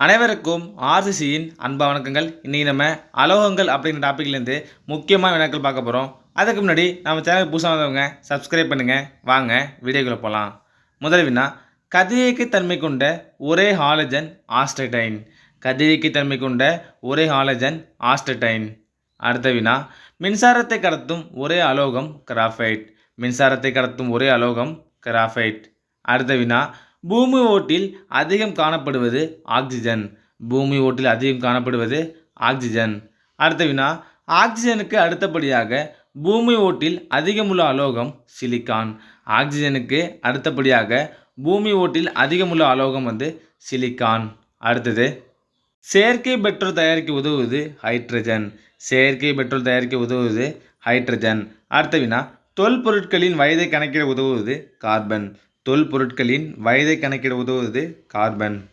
அனைவருக்கும் ஆர்சிசியின் அன்பா வணக்கங்கள். இன்றைக்கி நம்ம அலோகங்கள் அப்படிங்கிற டாப்பிக்லேருந்து முக்கியமான வினாக்கள் பார்க்க போகிறோம் அதுக்கு முன்னாடி நம்ம சேனல் புதுசாக வந்தவங்க சப்ஸ்கிரைப் பண்ணுங்கள் வாங்க வீடியோக்குள்ளே போகலாம் முதல் வினா கதிரியக்கு தன்மை கொண்ட ஒரே ஹாலஜன் ஆஸ்டடைன் கதிரியக்கு தன்மை கொண்ட ஒரே ஹாலஜன் ஆஸ்டடைன் அடுத்த வினா மின்சாரத்தை கடத்தும் ஒரே அலோகம் கிராஃபைட் மின்சாரத்தை கடத்தும் ஒரே அலோகம் கிராஃபைட் அடுத்த வினா பூமி ஓட்டில் அதிகம் காணப்படுவது ஆக்சிஜன். பூமி ஓட்டில் அதிகம் காணப்படுவது ஆக்சிஜன். அடுத்த வினா ஆக்சிஜனுக்கு அடுத்தபடியாக பூமி ஓட்டில் அதிகமுள்ள அலோகம் சிலிக்கான். ஆக்சிஜனுக்கு அடுத்தபடியாக பூமி ஓட்டில் அதிகமுள்ள அலோகம் வந்து சிலிக்கான். அடுத்தது செயற்கை பெட்ரோல் தயாரிக்க உதவுவது ஹைட்ரஜன். செயற்கை பெட்ரோல் தயாரிக்க உதவுவது ஹைட்ரஜன். அடுத்த வினா தொல்பொருட்களின் வயதை கணக்கிட உதவுவது கார்பன். தொல்பொருட்களின் வயதை கணக்கிட உதவுவது கார்பன்.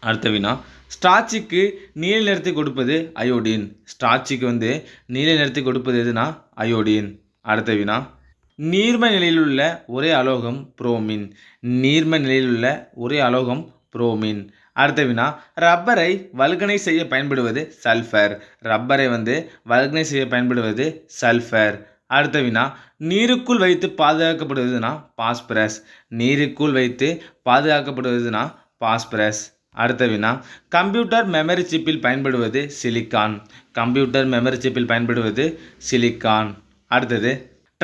அடுத்த வினா. ஸ்டார்ச்சுக்கு நீல நிறத்தை கொடுப்பது அயோடின். ஸ்டார்ச்சுக்கு வந்து நீல நிறத்தை கொடுப்பது எதுனா? அயோடின். அடுத்த வினா. நீர்ம நிலையில் உள்ள ஒரே அலோகம் புரோமின். நீர்ம நிலையில் உள்ள ஒரே அலோகம் புரோமின். அடுத்த வினா. ரப்பரை வல்கனை செய்ய பயன்படுவது சல்ஃபர். ரப்பரை வந்து வல்கனை செய்ய பயன்படுவது சல்ஃபர். அடுத்த வினா நீருக்குள் வைத்து பாதுகாக்கப்படுவதுனா பாஸ்பரஸ். நீருக்குள் வைத்து பாதுகாக்கப்படுவதுனா பாஸ்பரஸ். அடுத்த வினா கம்ப்யூட்டர் மெமரி சிப்பில் பயன்படுவது சிலிக்கான். கம்ப்யூட்டர் மெமரி சிப்பில் பயன்படுவது சிலிக்கான். அடுத்தது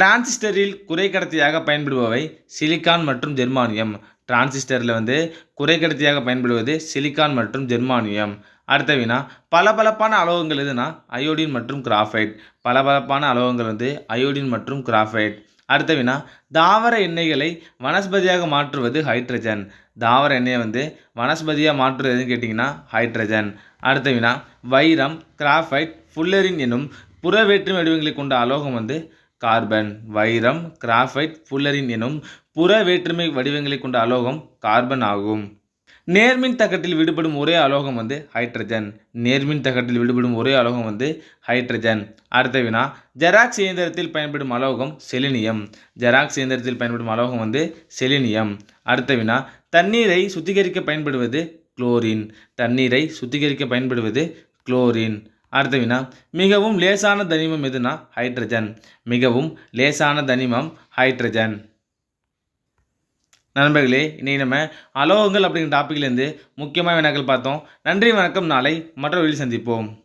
டிரான்சிஸ்டரில் குறைக்கடத்தியாக பயன்படுபவை சிலிக்கான் மற்றும் ஜெர்மானியம். டிரான்சிஸ்டரில் வந்து குறைக்கடத்தியாக பயன்படுவது சிலிக்கான் மற்றும் ஜெர்மானியம். அடுத்த வினா பளபளப்பான அலோகங்கள் எதுனா அயோடின் மற்றும் கிராஃபைட் பளபளப்பான அலோகங்கள் வந்து அயோடின் மற்றும் கிராஃபைட் அடுத்த வினா தாவர எண்ணெய்களை வனஸ்பதியாக மாற்றுவது ஹைட்ரஜன். தாவர எண்ணெயை வந்து வனஸ்பதியாக மாற்றுவது எதுன்னு கேட்டிங்கன்னா ஹைட்ரஜன். அடுத்த வினா வைரம் கிராஃபைட் ஃபுல்லரின் எனும் புற வேற்றுமை வடிவங்களை கொண்ட அலோகம் வந்து கார்பன். வைரம் கிராஃபைட் ஃபுல்லரின் எனும் புற வேற்றுமை வடிவங்களை கொண்ட அலோகம் கார்பன் ஆகும். நேர்மின் தகட்டில் விடுபடும் ஒரே அலோகம் வந்து ஹைட்ரஜன் நேர்மின் தகட்டில் விடுபடும் ஒரே அலோகம் வந்து ஹைட்ரஜன் அடுத்த வினா ஜெராக்ஸ் இயந்திரத்தில் பயன்படும் அலோகம் செலினியம் ஜெராக்ஸ் இயந்திரத்தில் பயன்படும் அலோகம் வந்து செலினியம் அடுத்த வினா தண்ணீரை சுத்திகரிக்க பயன்படுவது குளோரின் தண்ணீரை சுத்திகரிக்க பயன்படுவது குளோரின் அடுத்த வினா மிகவும் லேசான தனிமம் எதுனா ஹைட்ரஜன் மிகவும் லேசான தனிமம் ஹைட்ரஜன் நண்பர்களே இன்றைக்கி நம்ம அலோகங்கள் அப்படிங்கிற டாப்பிக்லேருந்து முக்கியமான வினாக்கள் பார்த்தோம். நன்றி வணக்கம். நாளை மற்றொரு வீடியோவில் சந்திப்போம்.